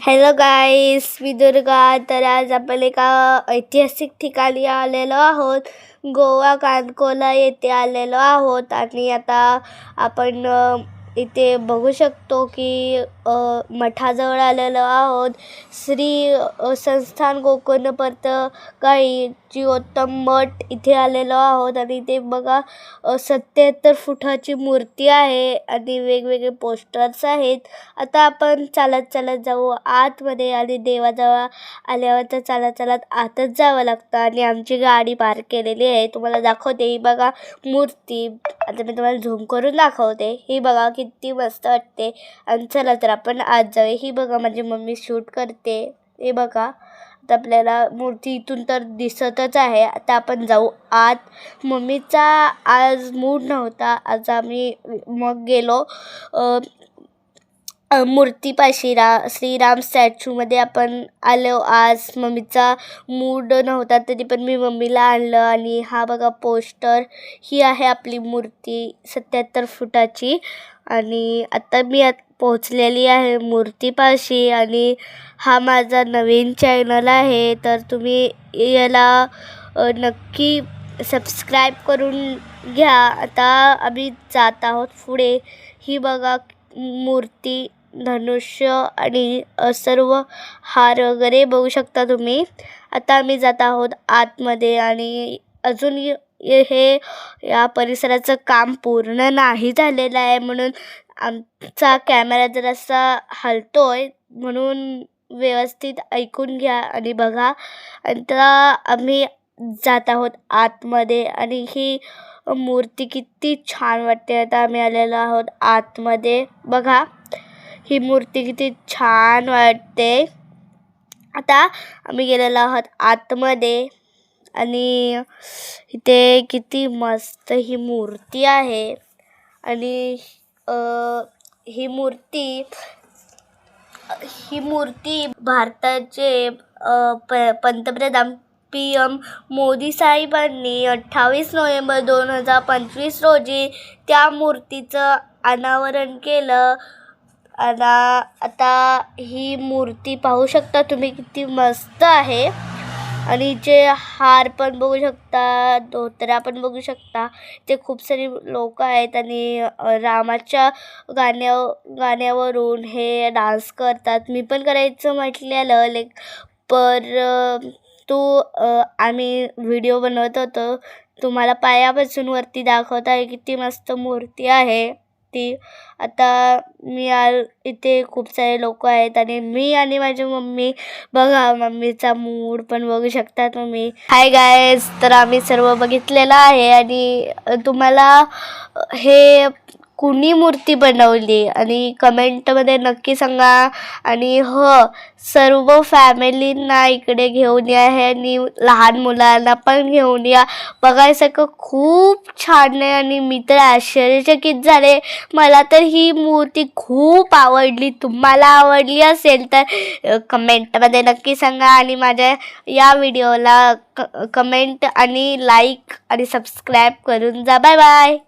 Hello गाईस मी दुर्गा. तर आज आपण एका ऐतिहासिक ठिकाणी आलेलो आहोत. गोवा कानकोला येथे आलेलो आहोत. आणि आता आपण इथे बघू शकतो की मठाजवळ आलेलो आहोत. श्री संस्थान गोकर्णपंत काही जीवोत्तम मठ इथे आलेलो आहोत. आणि इथे बघा सत्याहत्तर फुटाची मूर्ती आहे आणि वेगवेगळे पोस्टर्स आहेत. आता आपण चालत चालत जाऊ आतमध्ये आणि देवाजवळ आल्यावर तर चालत चालत आतच जावं लागतं. आणि आमची गाडी पार्क केलेली आहे. तुम्हाला दाखवते. ही बघा मूर्ती. आता मी तुम्हाला झूम करून दाखवते. ही बघा किती मस्त वाटते. आणि चला तर आपण आत जाऊया. ही बघा माझी मम्मी शूट करते. हे बघा. आता आपल्याला मूर्ती इथून तर दिसतच आहे. आता आपण जाऊ आत. मम्मीचा आज मूड नव्हता. आज आम्ही मग गेलो. मूर्तीपाशी रा श्रीराम स्टॅच्यूमध्ये आपण आलो. आज मम्मीचा मूड नव्हता तरी पण मी मम्मीला आणलं आणि हा बघा पोस्टर ही आहे आपली मूर्ती सत्याहत्तर फुटाची. आणि आता मी आत पोहोचलेली आहे मूर्तीपाशी आणि हा माझा नवीन चॅनल आहे. तर तुम्ही याला नक्की सबस्क्राईब करून घ्या. आता आम्ही जात आहोत पुढे. ही बघा मूर्ती धनुष्य आणि सर्व हार वगैरे बघू शकता तुम्ही. आता आम्ही जात आहोत आतमध्ये आणि अजून हे या परिसराचं काम पूर्ण नाही झालेलं आहे म्हणून आमचा कॅमेरा जरासा हलतो आहे म्हणून व्यवस्थित ऐकून घ्या आणि बघा. आता आम्ही जात आहोत आतमध्ये आणि ही मूर्ती किती छान वाटते. आता आम्ही आलेलो आहोत आतमध्ये. बघा. ही मूर्ती किती छान वाटते. आता आम्ही गेलेलो आहोत आतमध्ये. आणि इथे किती मस्त ही मूर्ती आहे. आणि ही मूर्ती ही मूर्ती भारताचे प पंतप्रधान पी एम मोदी साहेबांनी अठ्ठावीस नोव्हेंबर दोन हजार पंचवीस रोजी त्या मूर्तीचं अनावरण केलं. आता आता ही मूर्ती पाहू शकता तुम्ही किती मस्त आहे. आणि जे हार पण बघू शकता धोतरा पण बघू शकता. ते खूप सारी लोक आहेत आणि रामाच्या गाण्या गाण्यावरून हे डान्स करतात. मी पण करायचं म्हटलेलं लाईक पर तो आम्ही व्हिडिओ बनवत होतो. तुम्हाला पायापासून वरती दाखवत आहे किती मस्त मूर्ती आहे. ती. आता मी आ इथे खूप सारे लोक आहेत आणि मी आणि माझी मम्मी बघा मम्मीचा मूड पण बघू शकता तुम्ही. हाय गायज तर आम्ही सर्व बघितलेलं आहे आणि तुम्हाला हे कुणी मूर्ती बनवली? आणि कमेंटमध्ये नक्की सांगा. आणि हो सर्व फॅमिलींना इकडे घेऊन या आहे आणि लहान मुलांना पण घेऊन या. बघायसारखं खूप छान आहे आणि मी तर आश्चर्यचकित झाले. मला तर ही मूर्ती खूप आवडली. तुम्हाला आवडली असेल तर कमेंटमध्ये नक्की सांगा. आणि माझ्या या व्हिडिओला क कमेंट आणि लाईक आणि सबस्क्राईब करून जा. Bye bye